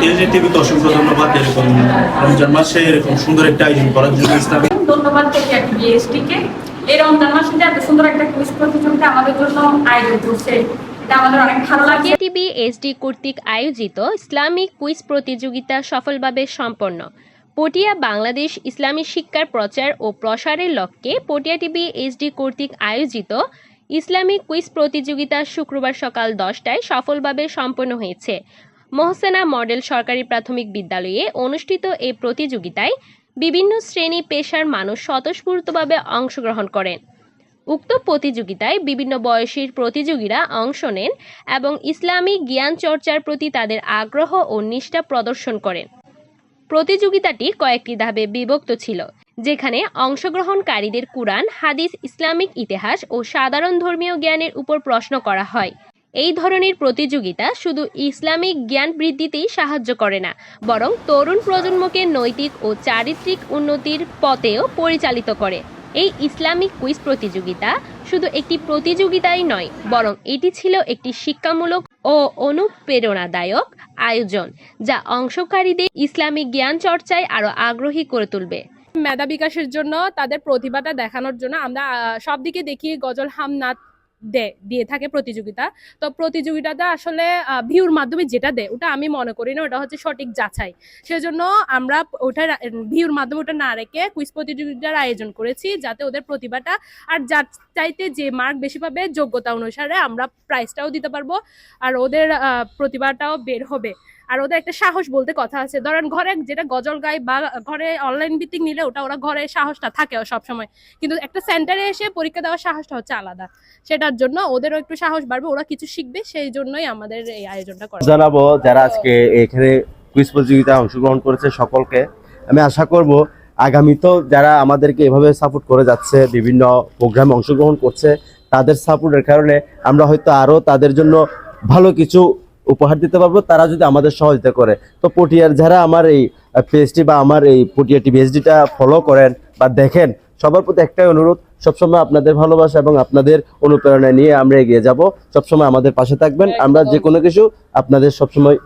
টিভিকে অসংখ্য ধন্যবাদ এরকম রমজান মাসে এরকম সুন্দর একটা আয়োজন করার জন্য ইসলামী ধন্যবাদ থেকে আর বিএসটিকে এই রমজান মাসে যে এত সুন্দর একটা কুইজ প্রতিযোগিতা আমাদের জন্য আয়োজন করছে এটা আমাদের অনেক ভালো লাগে। টিভি এসডি কর্তৃক আয়োজিত ইসলামিক কুইজ প্রতিযোগিতা সফলভাবে সম্পন্ন। পটিয়া বাংলাদেশ ইসলামী শিক্ষার প্রচার ও প্রসারের লক্ষ্যে পটিয়া টিভি এসডি কর্তৃক আয়োজিত ইসলামিক কুইজ প্রতিযোগিতা শুক্রবার সকাল দশটায় সফলভাবে সম্পন্ন হয়েছে। মোহসেনা মডেল সরকারি প্রাথমিক বিদ্যালয়ে অনুষ্ঠিত এই প্রতিযোগিতায় বিভিন্ন শ্রেণি পেশার মানুষ স্বতঃস্ফূর্তভাবে অংশগ্রহণ করেন। উক্ত প্রতিযোগিতায় বিভিন্ন বয়সীর প্রতিযোগীরা অংশ নেন এবং ইসলামিক জ্ঞান চর্চার প্রতি তাদের আগ্রহ ও নিষ্ঠা প্রদর্শন করেন। প্রতিযোগিতাটি কয়েকটি ধাপে বিভক্ত ছিল, যেখানে অংশগ্রহণকারীদের কুরআন, হাদিস, ইসলামিক ইতিহাস ও সাধারণ ধর্মীয় জ্ঞানের উপর প্রশ্ন করা হয়। এই ধরনের প্রতিযোগিতা শুধু ইসলামিক জ্ঞান বৃদ্ধিতেই সাহায্য করে না, বরং তরুণ প্রজন্মকে নৈতিক ও চারিত্রিক উন্নতির পথেও পরিচালিত করে। এই ইসলামিক কুইজ প্রতিযোগিতা শুধু একটি প্রতিযোগিতাই নয়, বরং এটি ছিল একটি শিক্ষামূলক ও অনুপ্রেরণাদায়ক আয়োজন, যা অংশকারীদের ইসলামিক জ্ঞান চর্চায় আরও আগ্রহী করে তুলবে। মেধা বিকাশের জন্য তাদের প্রতিভাটা দেখানোর জন্য আমরা সব দিকে দেখি গজল হামনাথ দিয়ে থাকে প্রতিযোগিতা। তো প্রতিযোগিতাটা আসলে ভিউর মাধ্যমে যেটা দেয়, ওটা আমি মনে করি না, ওটা হচ্ছে সঠিক যাচাই। সেজন্য আমরা ওটা ভিউর মাধ্যমে ওটা না রেখে কুইজ প্রতিযোগিতার আয়োজন করেছি, যাতে ওদের প্রতিভাটা আর যার চাইতে যে মার্ক বেশি পাবে, যোগ্যতা অনুসারে আমরা প্রাইজটাও দিতে পারব, আর ওদের প্রতিভাটাও বের হবে। আর ওদের একটা সাহস বলতে কথা আছে। ধরেন ঘরে যেটা গজল গায় বা ঘরে অনলাইন ভিত্তিক নিলে ওটা ওরা ঘরে সাহসটা থাকে সব সময় কিন্তু একটা সেন্টারে এসে পরীক্ষা দেওয়ার সাহসটা হচ্ছে আলাদা। সেটার জন্য ওদেরও একটু সাহস বাড়বে, ওরা কিছু শিখবে, সেই জন্যই আমাদের এই আয়োজনটা করা। জানাব যারা আজকে এখানে কুইজ প্রতিযোগিতায় অংশগ্রহণ করেছে সকলকে। আমি আশা করব আগামীতেও যারা আমাদেরকে এভাবে সাপোর্ট করে যাচ্ছে, বিভিন্ন প্রোগ্রামে অংশগ্রহণ করছে, তাদের সাপোর্টের কারণে আমরা হয়তো আরও তাদের জন্য ভালো কিছু উপহার দিতে পারব তারা যদি আমাদের সহযোগিতা করে। তো পটিয়ার যারা আমার এই পেজটি বা আমার এই পটিয়া টিভি এইচডিটা ফলো করেন বা দেখেন সবার প্রতি একটাই অনুরোধ সবসময় আপনাদের ভালোবাসা এবং আপনাদের অনুপ্রেরণা নিয়ে আমরা এগিয়ে যাব। সবসময় আমাদের পাশে থাকবেন। আমরা যে কোনো কিছু আপনাদের সবসময়